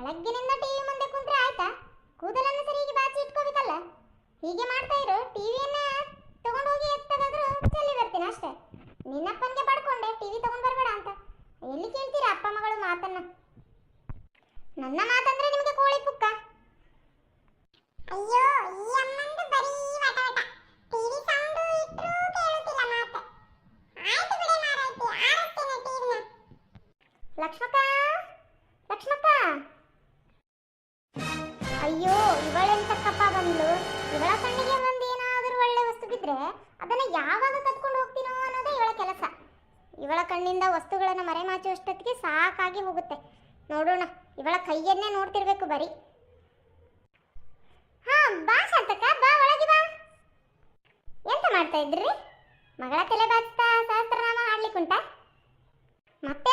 ಬೆಳಗ್ಗಿನಿಂದ TV ಮುಂದೆ ಕುಂತ್ರೆ ಆಯ್ತಾ? ಕೂದಲನ್ನು ಸರಿಯಾಗಿ ಬಾಚಿ ಇಟ್ಕೋಬೇಕಲ್ಲ? ಹೀಗೆ ಮಾಡ್ತಾ ಇರು, ಟಿವಿಯನ್ನ ತಗೊಂಡು ಹೋಗಿ ಎತ್ತದಾದ್ರು ಚೆಲ್ಲಿ ಬರ್ತೀನಿ ಅಷ್ಟೇ. ನಿನ್ನಪ್ಪನಿಗೆ ಪಡ್ಕೊಂಡೆ, ಟಿವಿ ತಗೊಂಡು ಬರಬೇಡ ಅಂತ. ಎಲ್ಲಿ ಕೇಳ್ತೀರಾ ಅಪ್ಪ ಮಗಳು ಮಾತನ್ನ? ನನ್ನ ಮಾತಂದ್ರೆ ನಿಮಗೆ ಕೋಳಿ ಪುಕ್ಕ ಕಲ್ತಿದ್ರೆ ಅದನ್ನು ಯಾವಾಗ ಕತ್ಕೊಂಡು ಹೋಗ್ತೀನೋ ಅನ್ನೋದೇ ಇವಳ ಕೆಲಸ. ಇವಳ ಕಣ್ಣಿಂದ ವಸ್ತುಗಳನ್ನು ಮರೆಮಾಚುವಷ್ಟೊತ್ತಿಗೆ ಸಾಕಾಗಿ ಹೋಗುತ್ತೆ. ನೋಡೋಣ, ಇವಳ ಕೈಯನ್ನೇ ನೋಡ್ತಿರ್ಬೇಕು ಬರಿ. ಹಾ, ಬಾ ಶಾಂತಕ ಬಾ, ಒಳಗೆ ಬಾ. ಎಂತ ಮಾಡ್ತಾ ಇದ್ರಿ? ಮಗಳ ತಲೆ ಬಾಚ್ತಾ ಸಹಸ್ರನಾಮ ಆಡ್ಲಿಕ್ಕುಂಟ ಮತ್ತೆ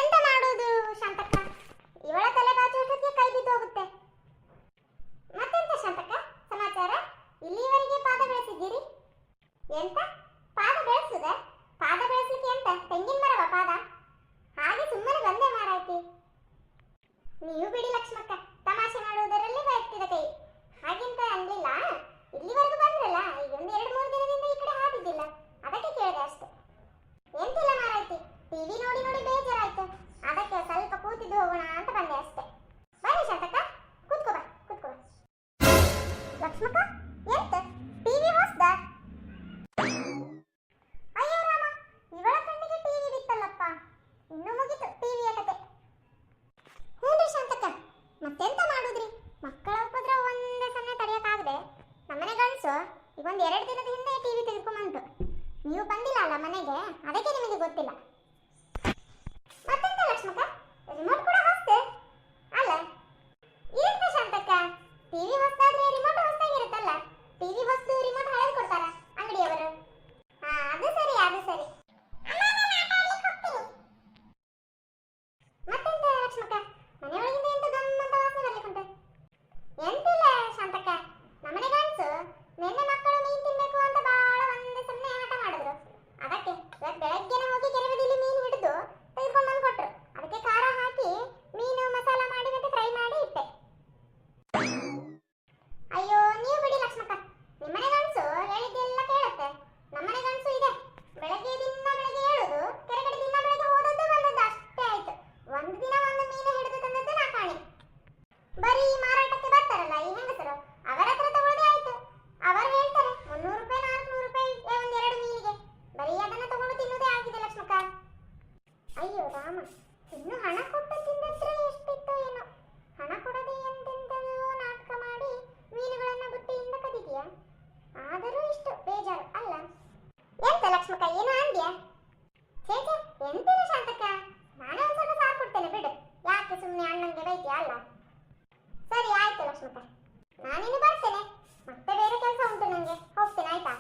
ನಾನು ನಾನೇನು ಬರ್ತೇನೆ ಮತ್ತೆ ಬೇರೆ ಕೆಲಸ ಉಂಟು ನನಗೆ ಹೋಗ್ತೇನೆ, ಆಯ್ತಾ?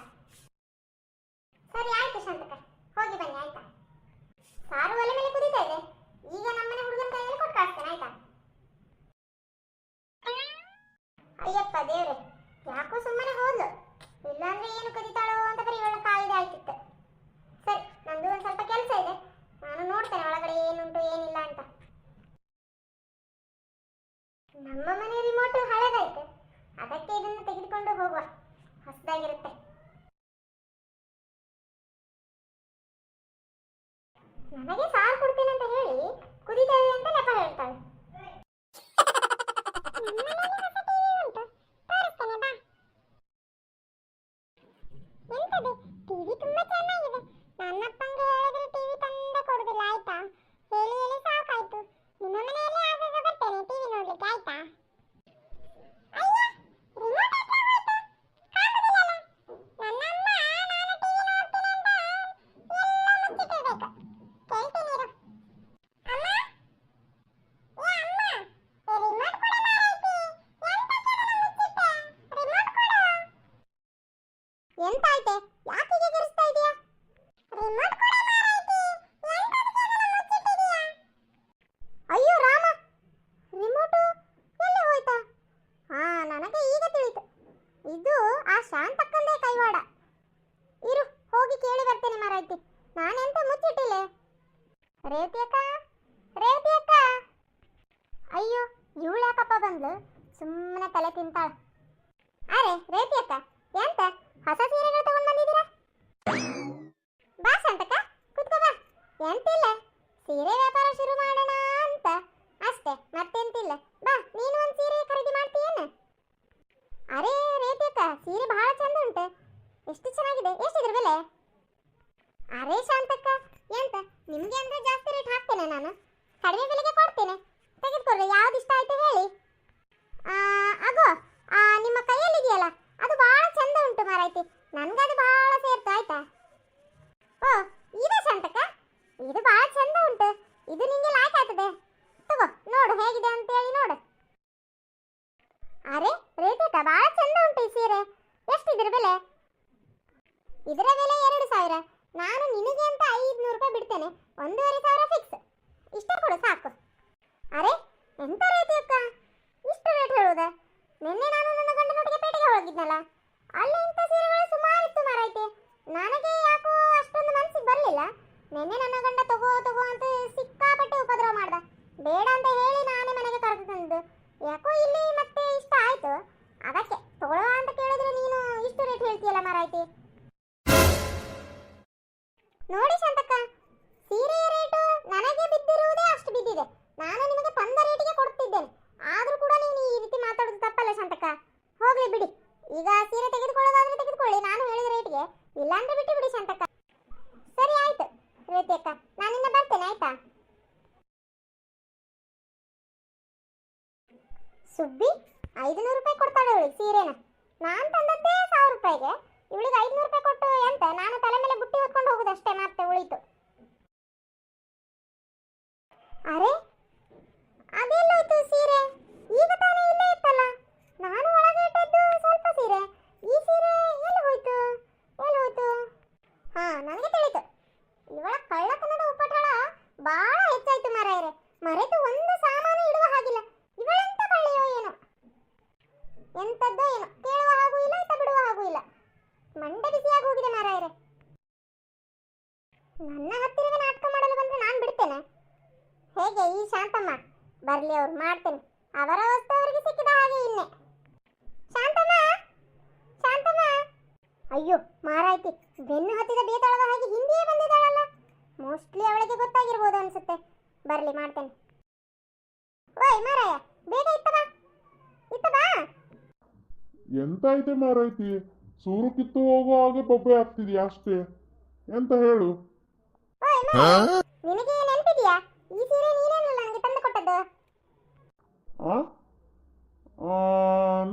ಸರಿ, ಆಯ್ತು ಶಾಂತಕ. ಹೋಗಿ ಬನ್ನಿ, ಆಯ್ತಾ? ಸಾರು ಒಲೆ ಮೇಲೆ ಕುದೀತಾ ಇದೆ. ಈಗ ನಮ್ಮನೆ ಹುಡುಗನ ಕೈಯಲ್ಲಿ ಕೊಟ್ಟು ಕಳಿಸ್ತೇನೆ ಆಯ್ತಾ? ಅಯ್ಯಪ್ಪ ದೇವ್ರೆ, ಯಾಕೋ ಸುಮ್ಮನೆ ಹೋದ್ಲು. ನನಗೆ ಸಾರ್ ಕೊಡ್ತೇನೆ ಅಂತ ಹೇಳಿ ಕುದಿತೇವೆ ಅಂತ ನೆಪ ಹೇಳ್ತಾಳೆ. ಎಂತಾಯ್ತೆ ಯಾಕೆ ಹೀಗೆ ಗರ್ಸ್ತಾ ಇದೀಯಾ? ರಿಮೋಟ್ ಕೂಡ ಮಾರಾಯ್ತಿ ಅಯ್ಯೋ, ರಾಮ. ರಿಮೋಟು ಎಲ್ಲಿ ಹೋಯ್ತಾ? ಹಾ ನನಗೆ ಈಗ ತಿಳಿತು. ಇದು ಆ ಶಾಂತಕ್ಕಂದೇ ಕೈವಾಡ. ಇರು, ಹೋಗಿ ಕೇಳಿ ಬರ್ತೇನೆ ಮಾರಾಯ್ತಿ. ನಾನೆಂತ ಮುಚ್ಚಿಟ್ಟಿಲ್ಲ? ರೇವತಿಯಕ್ಕ ರೇವತಿಯಕ್ಕ ಅಯ್ಯೋ, ಇವಳು ಯಾಕಪ್ಪ ಬಂದ್ಲು? ಸುಮ್ಮನೆ ತಲೆ ತಿಂತಾಳೆ. ಅರೆ ರೇವತಿಯಕ್ಕ ಎಂತ? ಹೊಸ ಸೀರೆಗಳು ತಗೊಂಡ್ ಬಂದಿದ್ದೀರಾ? ಬಾ ಸಂತಕ ಕುತ್ಕೋ ಬಾ. ಎಂತಿಲ್ಲ ಸೀರೆ ವ್ಯಾಪಾರ ಶುರು ಮಾಡೋಣ ಅಂತ ಅಷ್ಟೇ ಮತ್ತೆಂತಿಲ್ಲ ಬಾ ನೀನು ಒಂದು ಸೀರೆ ಖರೀದಿ ಮಾಡ್ತೀಯೇನು ಅರೆ ರೇತಿ ಅಕ್ಕ ಸೀರೆ ಬಹಳ ಚಂದ ಉಂಟು ಎಷ್ಟು ಚೆನ್ನಾಗಿದೆ ಎಷ್ಟಿದ್ರ ಬೆಲೆ ಅರೆ ಶಾಂತಕ್ಕ ಎಂತ ನಿಮ್ಗೆ ಅಂದ್ರೆ ಜಾಸ್ತಿ ರೇಟ್ ಹಾಕ್ತೇನೆ ನಾನು ಕಡಿಮೆ ಬೆಲೆಗೆ ಕೊಡ್ತೇನೆ ತೆಗೆದುಕೊಡ್ರಿ ಯಾವ್ದು ಇಷ್ಟ ಆಯ್ತು ಹೇಳಿ ಆ, ಆಗೋ ಆ, ನಿಮ್ಮ ಕೈಯಲ್ಲಿ ಇದೆಯಲ್ಲ ಅದು ಬಹಳ ಚಂದ ಮಾರಾಯ್ತಿ ನನ್ಗದು ಬಹಳ ಸೇರ್ತು, ಆಯ್ತಾ? ಓ, ಇದು ಸಂತಕ ಇದು ಬಹಳ ಚಂದ ಉಂಟು. ಇದು ನಿಂಗೆ ಲಾಯ್ಕ್ ಆಗ್ತದೆ. ತಗೋ, ನೋಡು ಹೇಗಿದೆ ಅಂತ ಹೇಳಿ ನೋಡು. ಅರೆ, ರೇಖಕ್ಕ ಬಹಳ ಚಂದ ಉಂಟು ಈ ಸೀರೆ. ಎಷ್ಟಿದ್ರ ಬೆಲೆ? ಇದರ ಬೆಲೆ ಎರಡು ಸಾವಿರ. ನಾನು ನಿನಗೆ ಅಂತ ಐದ್ನೂರು ರೂಪಾಯಿ ಬಿಡ್ತೇನೆ. ಒಂದೂವರೆ ಸಾವಿರ ಫಿಕ್ಸ್ ಇಷ್ಟ ಕೊಡು, ಸಾಕು. ಅರೆ, ಎಂತ ರೇಟ್ ಅಕ್ಕ? ಇಷ್ಟು ರೇಟ್ ಹೇಳುವುದಾ ನಿನ್ನೆ ನಾನು ನನ್ನ ಗಂಡನೊಟ್ಟಿಗೆ ಪೇಟೆಗೆ ಹೋಗಿದ್ನಲ್ಲ. ಅಲ್ಲಿ ಇಂಥ ಸೀರೆಗಳು ಸುಮಾರು ಇತ್ತು ಮಾರೈತೆ ನನಗೆ ಯಾಕೋ ಅಷ್ಟೊಂದು ಮನಸ್ಸಿಗೆ ಬರಲಿಲ್ಲ. ನಿನ್ನೆ ನನ್ನ ಗಂಡ ತಗೋ ತಗೋ ಅಂತ ಸಿಕ್ಕಾಪಟ್ಟೆ ಉಪದ್ರವ ಮಾಡ್ದ. ಬೇಡ ಅಂತ ಹೇಳಿ ನಾನೇ ಮನೆಗೆ ಕರೆದು ತಂದು. ಯಾಕೋ ಇಲ್ಲಿ ಈಗ ಸೀರೆ ತೆಗೆದುಕೊಳ್ಳೋದಾದ್ರೆ ತೆಗೆದುಕೊಳ್ಳಿ. ನಾನು ಹೇಳಿದ ರೇಟ್ಗೆ ಇಲ್ಲಾಂದ್ರೆ ಬಿಟ್ಟು ಬಿಡಿ ಶಾಂತಕ್ಕ. ಸರಿ, ಆಯ್ತು. ರೇತಿ ಅಕ್ಕ ನಾನಿನ್ನ ಬರ್ತೇನೆ, ಆಯ್ತಾ? ಸುಬ್ಬಿ, ಐದುನೂರು ರೂಪಾಯಿ ಕೊಡ್ತಾಳೆ ಇವಳಿಗೆ ಸೀರೆನ. ನಾನು ತಂದದ್ದೇ ಸಾವಿರ ರೂಪಾಯಿಗೆ. ಇವಳಿಗೆ ಐದುನೂರು ರೂಪಾಯಿ ಕೊಟ್ಟು ಎಂತ? ನಾನು ತಲೆ ಮೇಲೆ ಬುಟ್ಟಿ ಹೊತ್ಕೊಂಡು ಹೋಗೋದಷ್ಟೇ ಮತ್ತೆ ಉಳಿತು. ಅರೆ ಅದೆಲ್ಲೋಯ್ತು ಸೀರೆ ಈಗ ತಾನೇ ಇಲ್ಲೇ ಇತ್ತಲ್ಲ ನಾನು ಒಳಗೆ ಇಟ್ಟದ್ದು ಸ್ವಲ್ಪ ಸೀರೆ ಈ ಸೀರೆ ಎಲ್ಲಿ ಹೋಯ್ತು ಎಲ್ಲಿ ಹೋಯ್ತು ಹಾ ನನಗೆ ತಿಳಿತು ಇವಳ ಕಳ್ಳತನದ ಉಪಟಳ ಬಹಳ ಹೆಚ್ಚಾಯ್ತು ಮಾರಾಯರೆ ಮರೆತು ಒಂದು ಸಾಮಾನು ಇಡುವ ಹಾಗಿಲ್ಲ. ಇವಳೆಂತ ಕಳ್ಳೆಯೋ ಏನೋ. ಎಂತದ್ದೋ ಏನೋ. ಕೇಳುವ ಹಾಗೂ ಇಲ್ಲ ಬಿಡುವ ಹಾಗೂ ಇಲ್ಲ. ಮಂಡ ಬಿಸಿಯಾಗಿ ಹೋಗಿದೆ ಮಾರಾಯರೆ. ನನ್ನ ಹತ್ತಿರವೇ ನಾಟಕ ಮಾಡಲು ಬಂದ್ರೆ ನಾನು ಬಿಡ್ತೇನೆ. ಹೇಗೆ ಈ ಶಾಂತಮ್ಮ? ಬರಲಿ, ಅವ್ರು ಮಾಡ್ತೇನೆ. ಅವರ ವಸ್ತು ಅವರಿಗೆ ಸಿಕ್ಕಿದ ಹಾಗೆ ಇನ್ನೆ. ಶಾಂತಮ್ಮ? ಶಾಂತಮ್ಮ? ಅಯ್ಯೋ, ಮಾರಾಯ್ತಿ. ಬೆನ್ನು ಹತ್ತಿದ ಬೇತಾಳದ ಹಾಗೆ ಹಿಂದಿಯೇ ಬಂದಿದ್ದಾಳಲ್ಲ. ಮೋಸ್ಟ್ಲಿ ಅವಳಿಗೆ ಗೊತ್ತಾಗಿರ್ಬೋದು ಅನ್ಸುತ್ತೆ. ಬರ್ಲಿ ಮಾಡ್ತೇನೆ. ಓಯ್ ಮಾರಾಯ ಬೇಗ ಇತ್ತ ಬಾ. ಇತ್ತ ಬಾ. ಎಂತ ಐತೆ ಮಾರೈತಿ ಸೂರು ಕಿತ್ತು ಹೋಗೋ ಹಾಗೆ ಬೊಬ್ಬೆ ಆಗ್ತಿದ್ಯಾ ಅಷ್ಟೇ? ಎಂತ ಹೇಳು? ಓಯ್ ಮಾರಾಯ ನಿನಗೆ ನೆನಪಿದ್ಯಾ? ಈ ಸೀರೆ ನೀನೇನಲ್ಲ ನನಗೆ ತಂದು ಕೊಟ್ಟದ್ದು? ಆ? ಆ,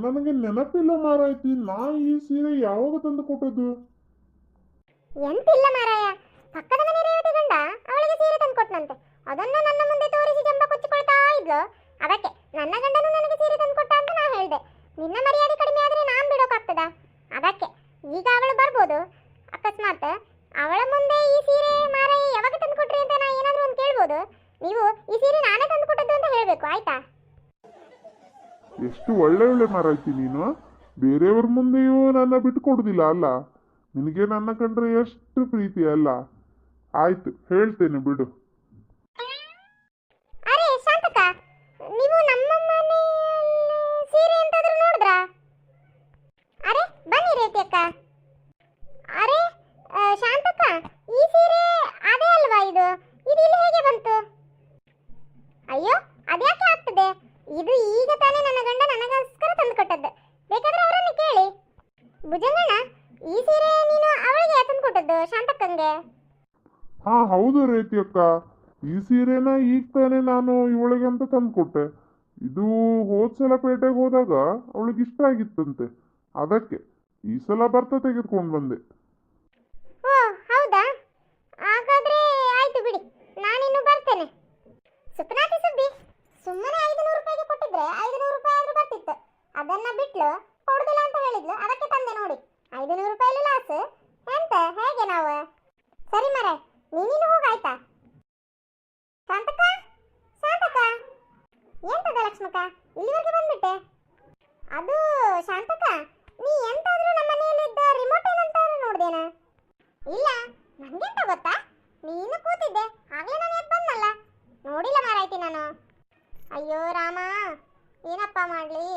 ನನಗೆ ನೆನಪಿಲ್ಲ ಮಾರಾಯ್ತಿ. ನಾ ಈ ಸೀರೆ ಯಾವಾಗ ತಂದು ಕೊಟ್ಟದ್ದು? ಎಂತಿಲ್ಲ ಮಾರಾಯ. ಪಕ್ಕದ ಮನೆ ರೇವತಿ ಗಂಡ ಅವಳಿಗೆ ಸೀರೆ ತಂದು ಕೊಟ್ಟನಂತೆ ಅದನ್ನ ನನ್ನ ಮುಂದೆ ತೋರಿಸಿ ಜಂಬ ಕೊಚ್ಚಿಕೊಳ್ತಾ ಇದ್ಲು. ಅದಕ್ಕೆ ನನ್ನ ಗಂಡನು ನನಗೆ ಸೀರೆ ತಂದು ಕೊಟ್ಟ ಅಂತ ನಾ ಹೇಳ್ದೆ. ನಿನ್ನ ಮರ್ಯಾದೆ ಕಡಿಮೆ ಆದರೆ ನಾನು ಬಿಡೋಕಾಗ್ತದ? ಅದಕ್ಕೆ ಈಗ ಅವಳು ಬರ್ಬೋದು. ಅಕಸ್ಮಾತ್ ಅವಳ ಮುಂದೆ ಈ ಸೀರೆ ಮಾರಾಯ ಯಾವಾಗ ತಂದುಕೊಟ್ರಿ ಅಂತ ನಾ ಏನಾದರೂ ಒಂದು ಕೇಳ್ಬೋದು. ನೀವು ಈ ಸೀರೆ ನಾನೇ ತಂದು ಕೊಟ್ಟದ್ದು ಅಂತ ಹೇಳಬೇಕು, ಆಯ್ತಾ? ಎಷ್ಟು ಒಳ್ಳೆ ಒಳ್ಳೆ ಮಾರಾಯ್ತಿ ನೀನು. ಬೇರೆಯವ್ರ ಮುಂದೆಯೂ ನನ್ನ ಬಿಟ್ಟು ಕೊಡುದಿಲ್ಲ, ಅಲ್ಲ? ನಿನಗೆ ನನ್ನ ಕಂಡ್ರೆ ಎಷ್ಟು ಪ್ರೀತಿ, ಅಲ್ಲ? ಆಯ್ತು, ಹೇಳ್ತೇನೆ ಬಿಡು ಅರೆ ಶಾಂತಕ ನೀವು ನಮ್ಮ ಮನೆಯಲ್ಲಿ ಸೀರೆ ಎಂತಾದ್ರೂ ನೋಡಿದ್ರಾ ಅರೆ ಬನ್ನಿ ರೇತಿ ಅಕ್ಕ ಅರೆ ಆ, ಶಾಂತಕ್ಕ ಈ ಸೀರೆ ಅದೇ ಅಲ್ವಾ ಇದು ಇದು ಇಲ್ಲಿ ಹೇಗೆ ಬಂತು ಅಯ್ಯೋ ಅದ್ಯಾಕೆ ಆಗ್ತದೆ ಇದು ಈಗ ತಾನೇ ನನ್ನ ಗಂಡ ನನಗೋಸ್ಕರ ತಂದು ಕೊಟ್ಟದ್ದು ಬೇಕಾದ್ರೆ ಅವರನ್ನು ಕೇಳಿ ಭುಜಂಗಣ್ಣ ಈ ಸೀರೆ ನೀನು ಅವಳಿಗೆ ತಂದು ಕೊಟ್ಟದ್ದು ಶಾಂತಕ್ಕಂಗೆ ಹಾ ಹೌದು ರೇತಿ ಅಕ್ಕ ಈ ಸೀರೆನ ಈಗ ತಾನೇ ನಾನು ಇವಳಿಗೆ ಅಂತ ತಂದುಕೊಟ್ಟೆ. ಇದು ಹೋದ್ಸಲ ಪೇಟೆಗೆ ಹೋದಾಗ ಅವಳಿಗೆ ಇಷ್ಟ ಆಗಿತ್ತಂತೆ. ಅದಕ್ಕೆ ಈ ಸಲ ಬರ್ತಾ ತೆಗೆದುಕೊಂಡು ಬಂದೆ. ಓ, ಹೌದಾ? ಹಾಗಾದ್ರೆ ಆಯ್ತು ಬಿಡಿ. ನಾನಿನ್ನು ಬರ್ತೇನೆ. ಸುಪ್ನಾತಿ ಸುಬ್ಬಿ, ಸುಮ್ಮನೆ ಐದುನೂರು ರೂಪಾಯಿಗೆ ಕೊಟ್ಟಿದ್ರೆ ಐದುನೂರು ರೂಪಾಯಿ ಆದ್ರೂ ಬರ್ತಿತ್ತು. ಅದನ್ನ ಬಿಟ್ಲು, ಕೊಡುದಿಲ್ಲ ಅಂತ ಹೇಳಿದ್ಲು. ಅದಕ್ಕೆ ತಂದೆ ನೋಡಿ. ಐದುನೂರು ರೂಪಾಯಿ ಲಾಸ್ ಎಂತ? ಹೇಗೆ ನಾವು? ಸರಿ ಮರೆ ನೀನಿನ್ನು ಹೋಗಾಯ್ತಾ? ಶಾಂತಕ್ಕ? ಶಾಂತಕ್ಕ? ಎಂತದ ಲಕ್ಷ್ಮಕ್ಕ? ಇಲ್ಲಿವರೆಗೆ ಬಂದ್ಬಿಟ್ಟೆ? ಅದು ಶಾಂತಕ ನೀ ಎಂತಾದ್ರೂ ನಮ್ಮ ಮನೆಯಲ್ಲಿದ್ದ ರಿಮೋಟ್ ಏನಂತಾದ್ರೂ ನೋಡ್ದೇನ? ಇಲ್ಲ, ನಂಗೆಂತ ಗೊತ್ತಾ? ನೀನು ಕೂತಿದ್ದೆ ಆಗ್ಲೇ ನಾನು ಎದ್ದು ಬಂದಲ್ಲ ನೋಡಿಲ್ಲ ಮಾರಾಯ್ತಿ ನಾನು. ಅಯ್ಯೋ ರಾಮ, ಏನಪ್ಪ ಮಾಡ್ಲಿ?